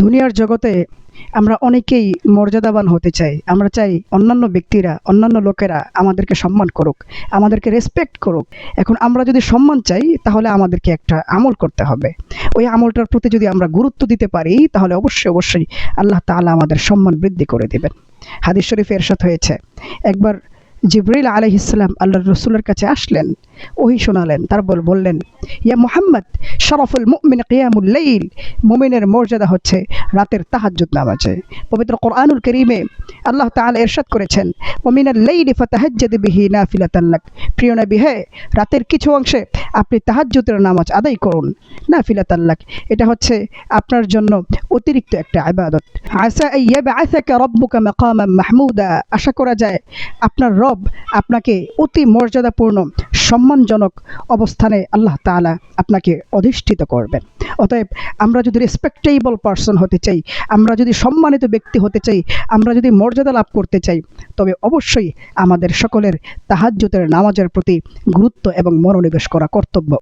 দুনিয়ার জগতে আমরা অনেকেই মর্যাদাবান হতে চাই। আমরা চাই অন্যান্য ব্যক্তিরা, অন্যান্য লোকেরা আমাদেরকে সম্মান করুক, আমাদেরকে রেসপেক্ট করুক। এখন আমরা যদি সম্মান চাই, তাহলে আমাদেরকে একটা আমল করতে হবে। ওই আমলটার প্রতি যদি আমরা গুরুত্ব দিতে পারি, তাহলে অবশ্যই অবশ্যই আল্লাহ তাআলা আমাদের সম্মান বৃদ্ধি করে দেবেন। হাদিস শরীফে এরশাদ হয়েছে, একবার জিবরিল আলহ ইসলাম আল্লাহ রসুলের কাছে আসলেন, ওহি শোনালেন, তারপর বললেন, ইয়া মোহাম্মদ শরফুল মুমিন কিয়ামুল লাইল, মুমিনের মর্যাদা হচ্ছে রাতের তাহাজ্জুদ নামাজে। পবিত্র কোরআনুল করিমে আল্লাহ তাআলা ইরশাদ করেছেন ওমিনাল লাইলি ফাতাহাজ্জাদ বিহি নাফিলাতান লাক। প্রিয় নবী, হে, রাতের কিছু অংশে আপনি তাহাজ্জুদের নামাজ আদায় করুন নাফিলাতান লাক। এটা হচ্ছে আপনার জন্য অতিরিক্ত একটা ইবাদত। আসা ইয়াবআসাকা রাব্বুকা মাকামান মাহমুদা। আশা করা যায়, আপনার রব আপনাকে অতি মর্যাদাপূর্ণ সম্মানজনক অবস্থানে আল্লাহ তালা আপনাকে অধিষ্ঠিত করবেন। অতএব আমরা যদি রেসপেক্টেবল পার্সন হতে চাই, আমরা যদি সম্মানিত ব্যক্তি হতে চাই, আমরা যদি মর্যাদা লাভ করতে চাই, তবে অবশ্যই আমাদের সকলের তাহাজ্যতের নামাজের প্রতি গুরুত্ব এবং মনোনিবেশ করা কর্তব্য।